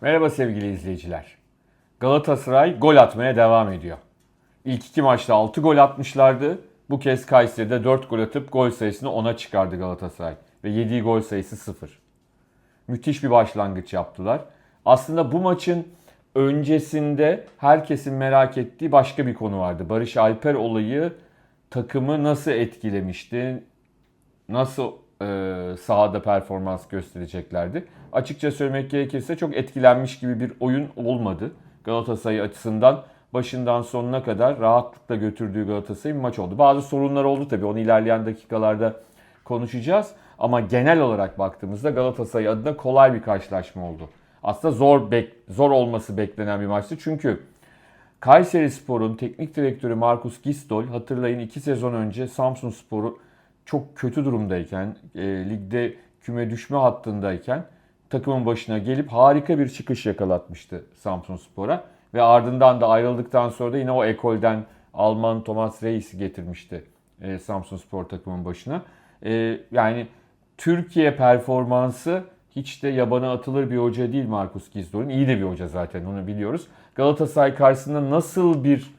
Merhaba sevgili izleyiciler. Galatasaray gol atmaya devam ediyor. İlk iki maçta 6 gol atmışlardı. Bu kez Kayseri'de 4 gol atıp gol sayısını 10'a çıkardı Galatasaray. Ve yediği gol sayısı 0. Müthiş bir başlangıç yaptılar. Aslında bu maçın öncesinde herkesin merak ettiği başka bir konu vardı. Barış Alper olayı takımı nasıl etkilemişti? Nasıl e, sahada performans göstereceklerdi? Açıkça söylemek gerekirse çok etkilenmiş gibi bir oyun olmadı. Galatasaray açısından başından sonuna kadar rahatlıkla götürdüğü Galatasaray bir maç oldu. Bazı sorunlar oldu tabii. Onu ilerleyen dakikalarda konuşacağız. Ama genel olarak baktığımızda Galatasaray adına kolay bir karşılaşma oldu. Aslında zor bek zor olması beklenen bir maçtı. Çünkü Kayseri Spor'un teknik direktörü Markus Gistol hatırlayın 2 sezon önce Samsun Spor'u çok kötü durumdayken, e, ligde küme düşme hattındayken takımın başına gelip harika bir çıkış yakalatmıştı Samsun Spor'a. Ve ardından da ayrıldıktan sonra da yine o ekolden Alman Thomas Reis'i getirmişti e, Samsun Spor takımın başına. E, yani Türkiye performansı hiç de yabana atılır bir hoca değil Markus Gisdol'un. İyi de bir hoca zaten onu biliyoruz. Galatasaray karşısında nasıl bir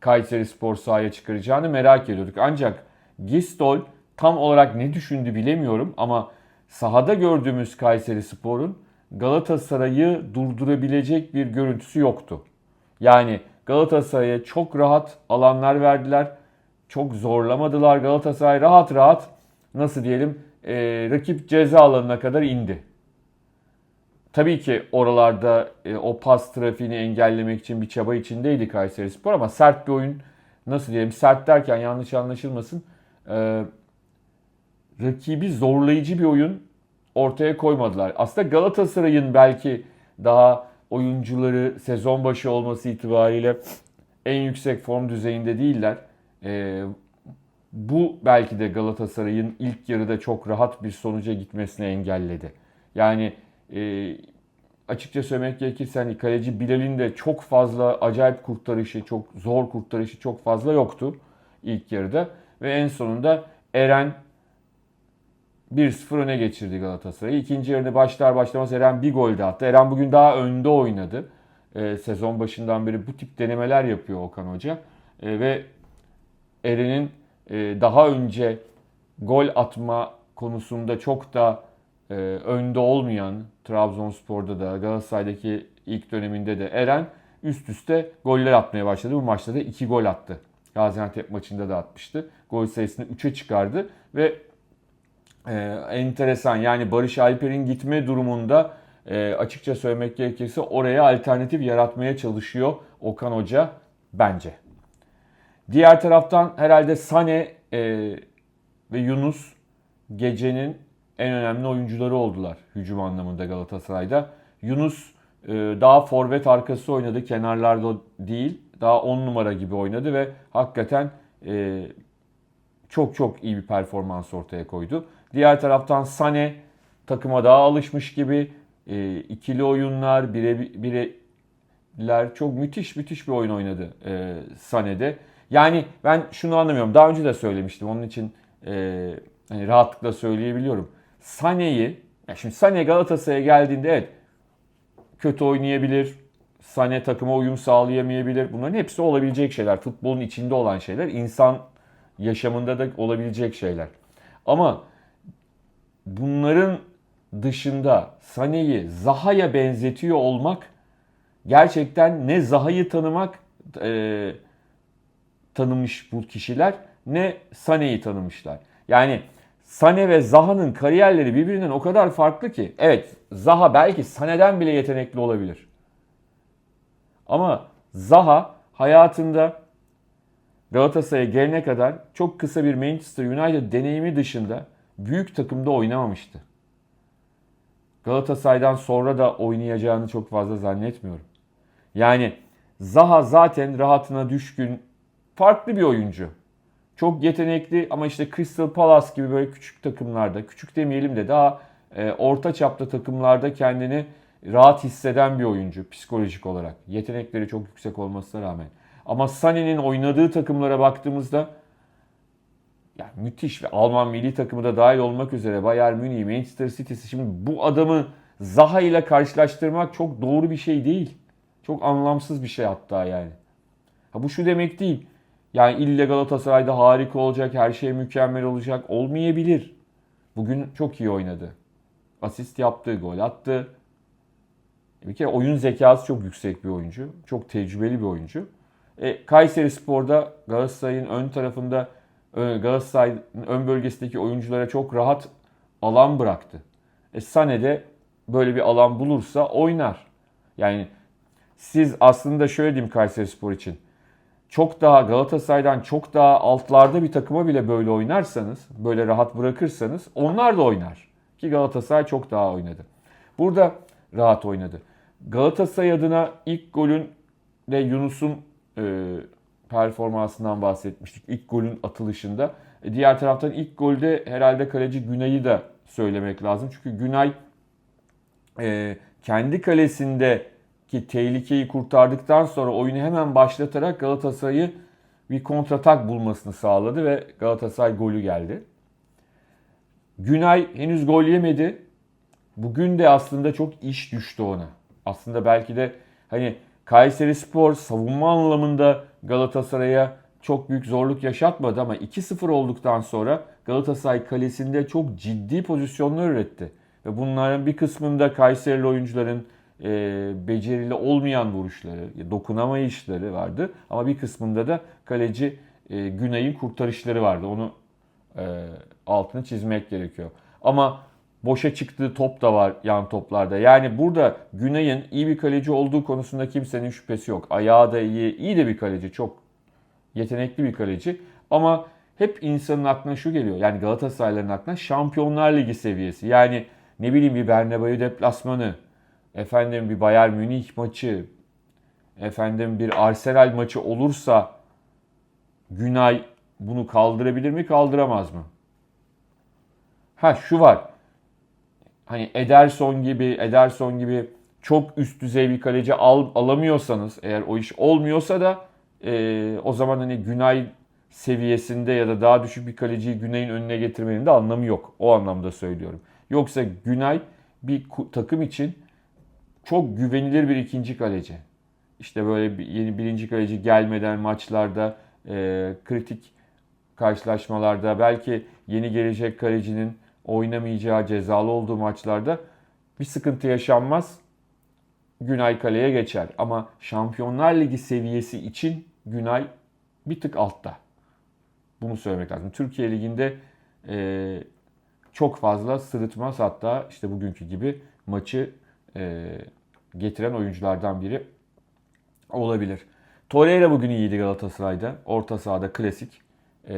Kayseri Spor sahaya çıkaracağını merak ediyorduk. Ancak Gistol tam olarak ne düşündü bilemiyorum ama sahada gördüğümüz Kayseri Spor'un Galatasaray'ı durdurabilecek bir görüntüsü yoktu. Yani Galatasaray'a çok rahat alanlar verdiler. Çok zorlamadılar. Galatasaray rahat rahat nasıl diyelim e, rakip ceza alanına kadar indi. Tabii ki oralarda e, o pas trafiğini engellemek için bir çaba içindeydi Kayseri Spor ama sert bir oyun nasıl diyelim sert derken yanlış anlaşılmasın e, rakibi zorlayıcı bir oyun ortaya koymadılar. Aslında Galatasaray'ın belki daha oyuncuları sezon başı olması itibariyle en yüksek form düzeyinde değiller. E, bu belki de Galatasaray'ın ilk yarıda çok rahat bir sonuca gitmesini engelledi. Yani e, açıkça söylemek gerekirse hani kaleci Bilal'in de çok fazla acayip kurtarışı, çok zor kurtarışı çok fazla yoktu ilk yarıda. Ve en sonunda Eren 1-0 öne geçirdi Galatasaray'ı. İkinci yarıda başlar başlamaz Eren bir gol de attı. Eren bugün daha önde oynadı. E, sezon başından beri bu tip denemeler yapıyor Okan Hoca. E, ve Eren'in e, daha önce gol atma konusunda çok da e, önde olmayan Trabzonspor'da da Galatasaray'daki ilk döneminde de Eren üst üste goller atmaya başladı. Bu maçta da 2 gol attı. Gaziantep maçında da atmıştı. Gol sayısını 3'e çıkardı ve e, enteresan yani Barış Alper'in gitme durumunda e, açıkça söylemek gerekirse oraya alternatif yaratmaya çalışıyor Okan Hoca bence. Diğer taraftan herhalde Sane e, ve Yunus gecenin en önemli oyuncuları oldular hücum anlamında Galatasaray'da. Yunus e, daha forvet arkası oynadı, kenarlarda değil. Daha 10 numara gibi oynadı ve hakikaten e, çok çok iyi bir performans ortaya koydu. Diğer taraftan Sane takıma daha alışmış gibi e, ikili oyunlar, bire, bireler çok müthiş müthiş bir oyun oynadı e, Sane'de. Yani ben şunu anlamıyorum. Daha önce de söylemiştim. Onun için e, hani rahatlıkla söyleyebiliyorum. Sane'yi, ya şimdi Sane Galatasaray'a geldiğinde evet kötü oynayabilir. Sane takıma uyum sağlayamayabilir. Bunların hepsi olabilecek şeyler. Futbolun içinde olan şeyler. İnsan yaşamında da olabilecek şeyler. Ama bunların dışında Sane'yi Zaha'ya benzetiyor olmak gerçekten ne Zaha'yı tanımak e, tanımış bu kişiler ne Sane'yi tanımışlar. Yani Sane ve Zaha'nın kariyerleri birbirinden o kadar farklı ki. Evet Zaha belki Sane'den bile yetenekli olabilir. Ama Zaha hayatında Galatasaray'a gelene kadar çok kısa bir Manchester United deneyimi dışında büyük takımda oynamamıştı. Galatasaray'dan sonra da oynayacağını çok fazla zannetmiyorum. Yani Zaha zaten rahatına düşkün farklı bir oyuncu. Çok yetenekli ama işte Crystal Palace gibi böyle küçük takımlarda, küçük demeyelim de daha e, orta çapta takımlarda kendini rahat hisseden bir oyuncu psikolojik olarak. Yetenekleri çok yüksek olmasına rağmen. Ama Sané'nin oynadığı takımlara baktığımızda yani müthiş ve Alman milli takımı da dahil olmak üzere Bayern Münih, Manchester City'si şimdi bu adamı Zaha ile karşılaştırmak çok doğru bir şey değil. Çok anlamsız bir şey hatta yani. Ha bu şu demek değil. Yani ille Galatasaray'da harika olacak, her şey mükemmel olacak. Olmayabilir. Bugün çok iyi oynadı. Asist yaptı, gol attı. Bir kere oyun zekası çok yüksek bir oyuncu. Çok tecrübeli bir oyuncu. E, Kayseri Spor'da Galatasaray'ın ön tarafında e, Galatasaray'ın ön bölgesindeki oyunculara çok rahat alan bıraktı. E, Sane de böyle bir alan bulursa oynar. Yani siz aslında şöyle diyeyim Kayseri Spor için. Çok daha Galatasaray'dan çok daha altlarda bir takıma bile böyle oynarsanız, böyle rahat bırakırsanız onlar da oynar. Ki Galatasaray çok daha oynadı. Burada rahat oynadı. Galatasaray adına ilk golün de Yunus'un e, performansından bahsetmiştik. İlk golün atılışında. E, diğer taraftan ilk golde herhalde kaleci Günay'ı da söylemek lazım. Çünkü Günay e, kendi kalesindeki tehlikeyi kurtardıktan sonra oyunu hemen başlatarak Galatasaray'ı bir kontratak bulmasını sağladı ve Galatasaray golü geldi. Günay henüz gol yemedi. Bugün de aslında çok iş düştü ona. Aslında belki de hani Kayseri Spor savunma anlamında Galatasaray'a çok büyük zorluk yaşatmadı ama 2-0 olduktan sonra Galatasaray kalesinde çok ciddi pozisyonlar üretti. Ve bunların bir kısmında Kayserili oyuncuların e, becerili olmayan vuruşları, dokunamayışları vardı. Ama bir kısmında da kaleci e, Günay'ın kurtarışları vardı. Onu e, altını çizmek gerekiyor. Ama boşa çıktığı top da var yan toplarda. Yani burada Günay'ın iyi bir kaleci olduğu konusunda kimsenin şüphesi yok. Ayağı da iyi, iyi de bir kaleci. Çok yetenekli bir kaleci. Ama hep insanın aklına şu geliyor. Yani Galatasarayların aklına Şampiyonlar Ligi seviyesi. Yani ne bileyim bir Bernabeu deplasmanı, efendim bir Bayern Münih maçı, efendim bir Arsenal maçı olursa Günay bunu kaldırabilir mi, kaldıramaz mı? Ha şu var. Hani Ederson gibi, Ederson gibi çok üst düzey bir kaleci al, alamıyorsanız eğer o iş olmuyorsa da e, o zaman hani Günay seviyesinde ya da daha düşük bir kaleciyi Günay'ın önüne getirmenin de anlamı yok. O anlamda söylüyorum. Yoksa Günay bir takım için çok güvenilir bir ikinci kaleci. İşte böyle bir yeni birinci kaleci gelmeden maçlarda e, kritik karşılaşmalarda belki yeni gelecek kalecinin oynamayacağı cezalı olduğu maçlarda bir sıkıntı yaşanmaz. Günay kaleye geçer. Ama Şampiyonlar Ligi seviyesi için Günay bir tık altta. Bunu söylemek lazım. Türkiye Ligi'nde e, çok fazla sırıtmaz hatta işte bugünkü gibi maçı e, getiren oyunculardan biri olabilir. Torreira bugün iyiydi Galatasaray'da. Orta sahada klasik e,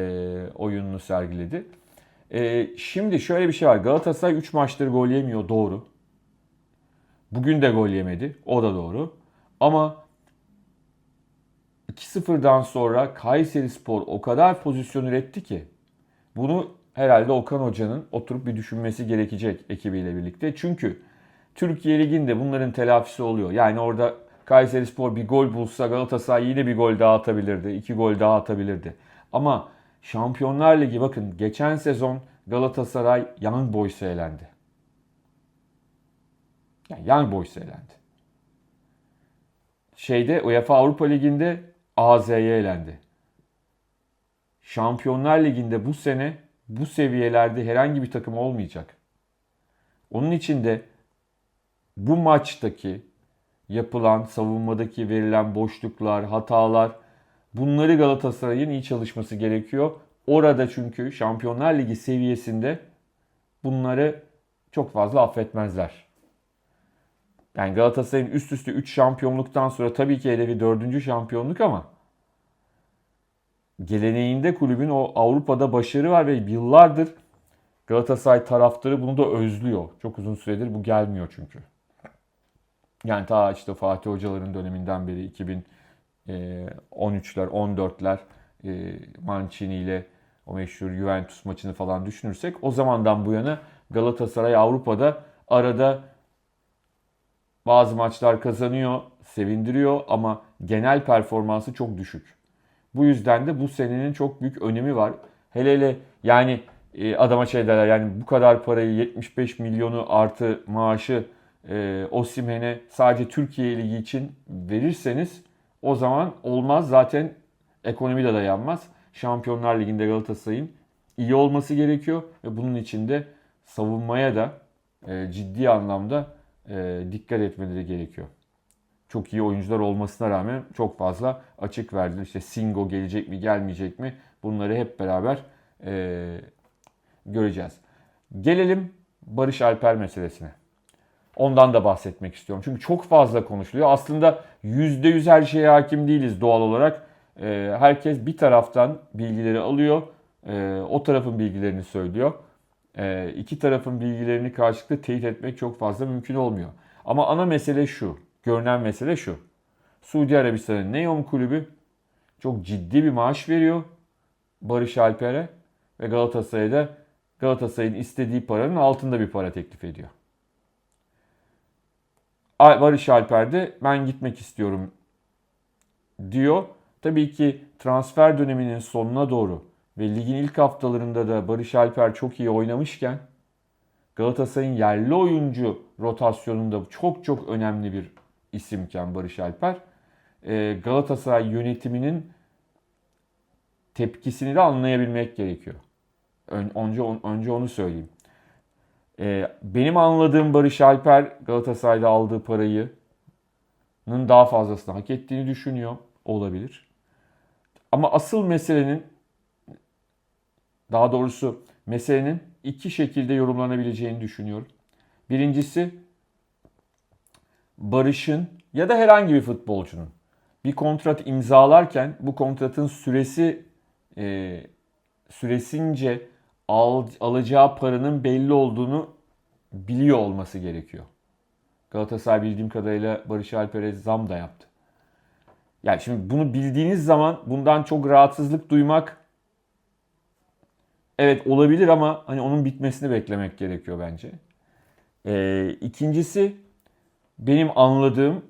oyununu sergiledi. E, şimdi şöyle bir şey var. Galatasaray 3 maçtır gol yemiyor doğru. Bugün de gol yemedi. O da doğru. Ama 2-0'dan sonra Kayseri Spor o kadar pozisyon üretti ki bunu herhalde Okan Hoca'nın oturup bir düşünmesi gerekecek ekibiyle birlikte. Çünkü Türkiye Ligi'nde bunların telafisi oluyor. Yani orada Kayseri Spor bir gol bulsa Galatasaray yine bir gol daha atabilirdi. iki gol daha atabilirdi. Ama Şampiyonlar Ligi bakın geçen sezon Galatasaray Young Boys'a elendi. Yani Young Boys'a elendi. Şeyde UEFA Avrupa Ligi'nde AZ'ye elendi. Şampiyonlar Ligi'nde bu sene bu seviyelerde herhangi bir takım olmayacak. Onun için de bu maçtaki yapılan, savunmadaki verilen boşluklar, hatalar bunları Galatasaray'ın iyi çalışması gerekiyor. Orada çünkü Şampiyonlar Ligi seviyesinde bunları çok fazla affetmezler. Yani Galatasaray'ın üst üste 3 şampiyonluktan sonra tabii ki hedefi 4. şampiyonluk ama geleneğinde kulübün o Avrupa'da başarı var ve yıllardır Galatasaray taraftarı bunu da özlüyor. Çok uzun süredir bu gelmiyor çünkü. Yani ta işte Fatih Hocaların döneminden beri 2013'ler, 14'ler e, Mancini ile o meşhur Juventus maçını falan düşünürsek o zamandan bu yana Galatasaray Avrupa'da arada bazı maçlar kazanıyor, sevindiriyor ama genel performansı çok düşük. Bu yüzden de bu senenin çok büyük önemi var. Hele hele yani e, adama şey derler yani bu kadar parayı 75 milyonu artı maaşı e, Osimhen'e sadece Türkiye Ligi için verirseniz o zaman olmaz. Zaten ekonomi de dayanmaz. Şampiyonlar Ligi'nde Galatasaray'ın iyi olması gerekiyor ve bunun için de savunmaya da e, ciddi anlamda e, dikkat etmeleri gerekiyor. Çok iyi oyuncular olmasına rağmen çok fazla açık verdiler. İşte Singo gelecek mi gelmeyecek mi bunları hep beraber e, göreceğiz. Gelelim Barış Alper meselesine. Ondan da bahsetmek istiyorum. Çünkü çok fazla konuşuluyor. Aslında %100 her şeye hakim değiliz doğal olarak. E, herkes bir taraftan bilgileri alıyor. E, o tarafın bilgilerini söylüyor. E, iki tarafın bilgilerini karşılıklı teyit etmek çok fazla mümkün olmuyor. Ama ana mesele şu. Görünen mesele şu. Suudi Arabistan'ın Neom kulübü çok ciddi bir maaş veriyor Barış Alper'e ve Galatasaray'da Galatasaray'ın istediği paranın altında bir para teklif ediyor. Barış Alper de ben gitmek istiyorum diyor. Tabii ki transfer döneminin sonuna doğru ve ligin ilk haftalarında da Barış Alper çok iyi oynamışken Galatasaray'ın yerli oyuncu rotasyonunda çok çok önemli bir isimken Barış Alper Galatasaray yönetiminin tepkisini de anlayabilmek gerekiyor. Önce, önce onu söyleyeyim. Benim anladığım Barış Alper Galatasaray'da aldığı parayı daha fazlasını hak ettiğini düşünüyor. Olabilir. Ama asıl meselenin daha doğrusu meselenin iki şekilde yorumlanabileceğini düşünüyorum. Birincisi Barış'ın ya da herhangi bir futbolcunun bir kontrat imzalarken bu kontratın süresi e, süresince al, alacağı paranın belli olduğunu biliyor olması gerekiyor. Galatasaray bildiğim kadarıyla Barış Alper'e zam da yaptı. Yani şimdi bunu bildiğiniz zaman bundan çok rahatsızlık duymak evet olabilir ama hani onun bitmesini beklemek gerekiyor bence. Ee, ikincisi benim anladığım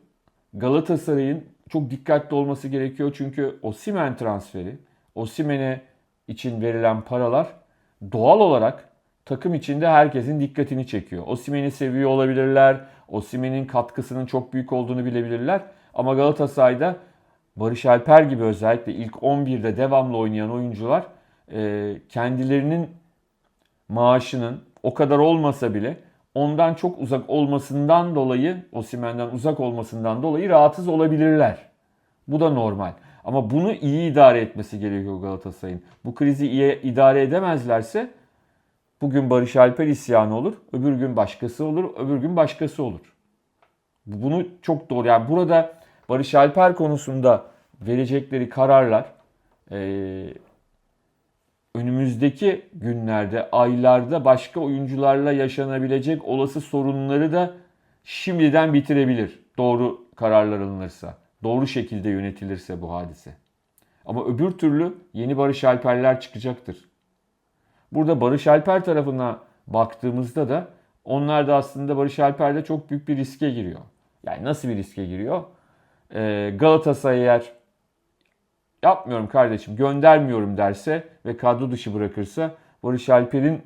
Galatasaray'ın çok dikkatli olması gerekiyor. Çünkü Osimen transferi, Osimen'e için verilen paralar doğal olarak takım içinde herkesin dikkatini çekiyor. Osimen'i seviyor olabilirler. Osimen'in katkısının çok büyük olduğunu bilebilirler. Ama Galatasaray'da Barış Alper gibi özellikle ilk 11'de devamlı oynayan oyuncular kendilerinin maaşının o kadar olmasa bile ondan çok uzak olmasından dolayı, Osimen'den uzak olmasından dolayı rahatsız olabilirler. Bu da normal. Ama bunu iyi idare etmesi gerekiyor Galatasaray'ın. Bu krizi iyi idare edemezlerse bugün Barış Alper isyanı olur, öbür gün başkası olur, öbür gün başkası olur. Bunu çok doğru. Yani burada Barış Alper konusunda verecekleri kararlar önümüzdeki günlerde, aylarda başka oyuncularla yaşanabilecek olası sorunları da şimdiden bitirebilir. Doğru kararlar alınırsa, doğru şekilde yönetilirse bu hadise. Ama öbür türlü yeni Barış Alperler çıkacaktır. Burada Barış Alper tarafına baktığımızda da onlar da aslında Barış Alper'de çok büyük bir riske giriyor. Yani nasıl bir riske giriyor? Ee, Galatasaray eğer yapmıyorum kardeşim göndermiyorum derse ve kadro dışı bırakırsa Barış Alper'in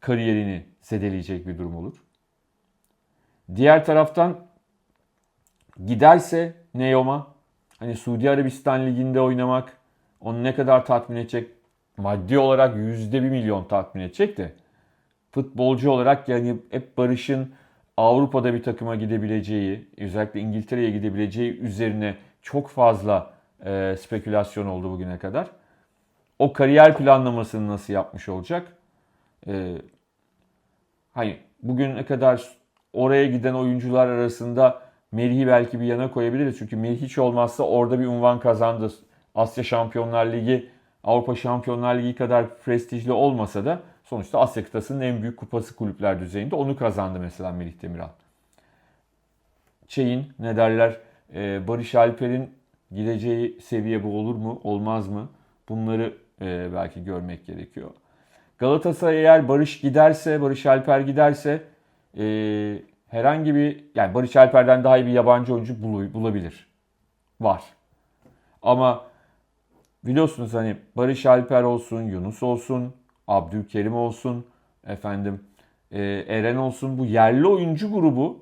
kariyerini zedeleyecek bir durum olur. Diğer taraftan giderse Neym'a hani Suudi Arabistan liginde oynamak onu ne kadar tatmin edecek? Maddi olarak yüzde bir milyon tatmin edecek de futbolcu olarak yani hep Barış'ın Avrupa'da bir takıma gidebileceği, özellikle İngiltere'ye gidebileceği üzerine çok fazla e, spekülasyon oldu bugüne kadar. O kariyer planlamasını nasıl yapmış olacak? E, hani bugüne kadar oraya giden oyuncular arasında Melih'i belki bir yana koyabiliriz. Çünkü Melih hiç olmazsa orada bir unvan kazandı. Asya Şampiyonlar Ligi, Avrupa Şampiyonlar Ligi kadar prestijli olmasa da sonuçta Asya kıtasının en büyük kupası kulüpler düzeyinde onu kazandı mesela Melih Demiral. Şeyin ne derler e, Barış Alper'in gideceği seviye bu olur mu olmaz mı bunları e, belki görmek gerekiyor. Galatasaray eğer Barış giderse, Barış Alper giderse e, herhangi bir yani Barış Alper'den daha iyi bir yabancı oyuncu bulabilir. Var. Ama biliyorsunuz hani Barış Alper olsun, Yunus olsun, Abdülkerim olsun, efendim e, Eren olsun bu yerli oyuncu grubu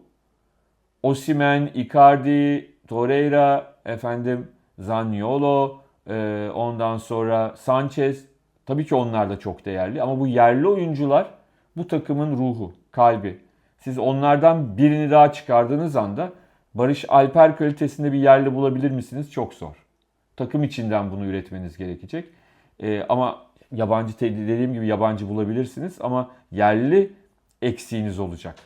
Osimen, Icardi, Torreira, efendim Zaniolo, e, ondan sonra Sanchez. Tabii ki onlar da çok değerli ama bu yerli oyuncular bu takımın ruhu, kalbi. Siz onlardan birini daha çıkardığınız anda Barış Alper kalitesinde bir yerli bulabilir misiniz? Çok zor. Takım içinden bunu üretmeniz gerekecek. E, ama yabancı dediğim gibi yabancı bulabilirsiniz ama yerli eksiğiniz olacak.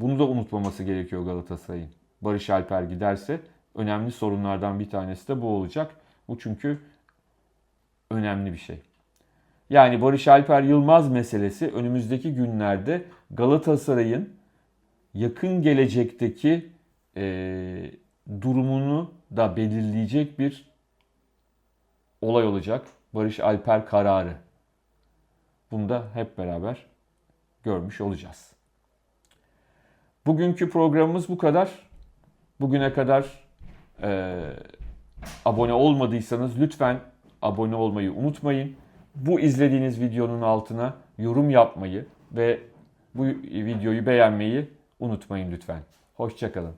Bunu da unutmaması gerekiyor Galatasaray'ın. Barış Alper giderse önemli sorunlardan bir tanesi de bu olacak. Bu çünkü önemli bir şey. Yani Barış Alper Yılmaz meselesi önümüzdeki günlerde Galatasaray'ın yakın gelecekteki e, durumunu da belirleyecek bir olay olacak. Barış Alper kararı. Bunu da hep beraber görmüş olacağız. Bugünkü programımız bu kadar. Bugüne kadar e, abone olmadıysanız lütfen abone olmayı unutmayın. Bu izlediğiniz videonun altına yorum yapmayı ve bu videoyu beğenmeyi unutmayın lütfen. Hoşçakalın.